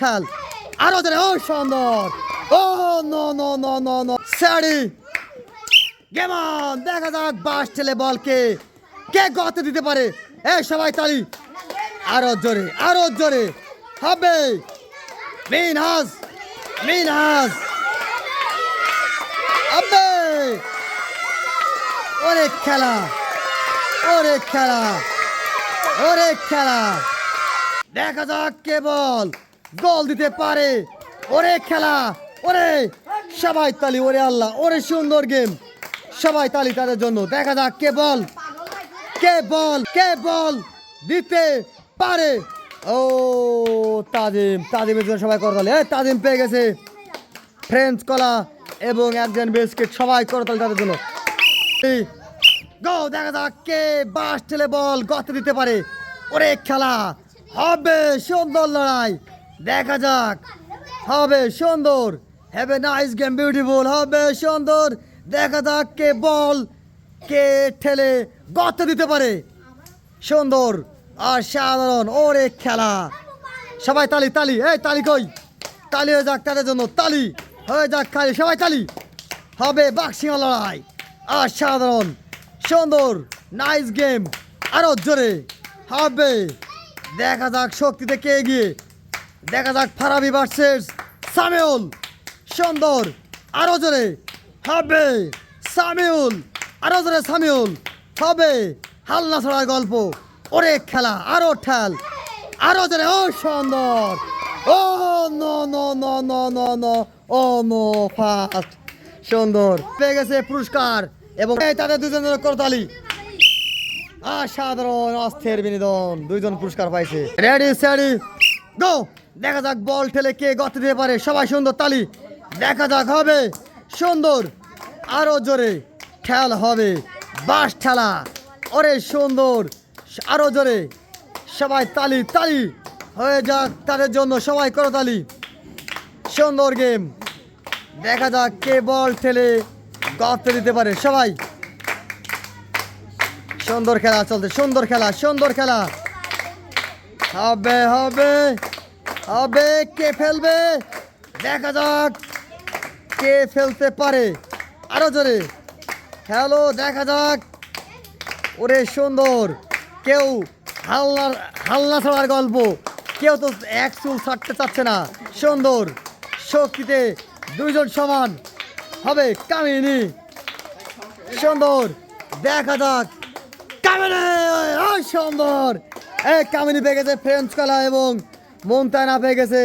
ঠেল আরও জোরে, ও সুন্দর। ও, no no no no no. Sorry কেমন দেখা যাক বাস ঠেলে বলকে কে গতে দিতে পারে। এ, সবাই তালি। আরও জোরে আরও জোরে। হবে। মিনহাজ মিনহাজ। হবে। ওরে খেলা ওরে খেলা ওরে খেলা। দেখা যাক কে বল। গোল দিতে পারে। ওরে খেলা, ওরে সবাই তালি, ওরে আল্লাহ, ওরে সুন্দর গেম। সবাই তালি তাদের জন্য। দেখা যাক কে বল কে বল কে বল দিতে পারে। ও, তাজিম, তাজিমের জন্য সবাই করতালি। এই তাজিম পেয়ে গেছে। ফ্রেঞ্চ কলা এবং একজন বিস্কিট সবাই করতালি তাদের জন্য। গো, দেখা যাক কে বাস ঠেলে বল গতে দিতে পারে। ওরে খেলা, হবে সুন্দর লড়াই। দেখা যাক। হবে সুন্দর। Have a nice game beautiful হবে সুন্দর। দেখা যাক কে বল, কে ঠেলে গতে দিতে পারে। সুন্দর। আর সাধারণ ওরে খেলা। সবাই তালি তালি। এই, তালি কই? তালি হয়ে যাক তাদের জন্য। তালি হয়ে যাক খালি। সবাই তালি। হবে বাক্সিং লড়াই। আর সাধারণ সুন্দর। নাইস গেম আরও জোরে। হবে। দেখা যাক শক্তিতে কে এগিয়ে। দেখা যাক ফারাবি ভার্সেস সামিউল। সুন্দর, আরও জোরে। হবে সামিউল, আরও জোরে সামিউল। হবে হালনা ছড়ার গল্প। ওরে খেলা, আরও ঠেল। আরও জোরে, ও সুন্দর। ও no no no no no no, ও নো, ফাস্ট। সুন্দর, পেয়ে গেছে পুরস্কার। এবং তাদের দুজনের করতালি। অসাধারণ অস্থির বিনোদন। দুইজন পুরস্কার পাইছে। রেডি স্যাডি গো দেখা যাক বল ঠেলে কে গতে দিতে পারে। সবাই সুন্দর, তালি। দেখা যাক, হবে। সুন্দর, আরও জোরে খেল হবে। বাস ঠেলা। ওরে সুন্দর, আরও জোরে। সবাই তালি তালি। হয়ে যাক তাদের জন্য, সবাই করো তালি। সুন্দর গেম। দেখা যাক কে বল ঠেলে গতে দিতে পারে। সবাই। সুন্দর খেলা চলতে সুন্দর খেলা সুন্দর খেলা। হবে হবে। হবে কে ফেলবে? দেখা যাক কে ফেলতে পারে। আরও জোরে। হ্যালো দেখা যাক। ওরে সুন্দর। কেউ হাল্লার, হাল্লা ছড়ার গল্প। কেউ তো এক চুল ছাড়তে চাচ্ছে না। সুন্দর। শক্তিতে দুইজন সমান। হবে কামিনী। সুন্দর। দেখা যাক। কামিনী! সুন্দর। এই কামিনী পেয়ে গেছে ফ্রেঞ্চ কলা এবং মমতায়না পেয়ে গেছে।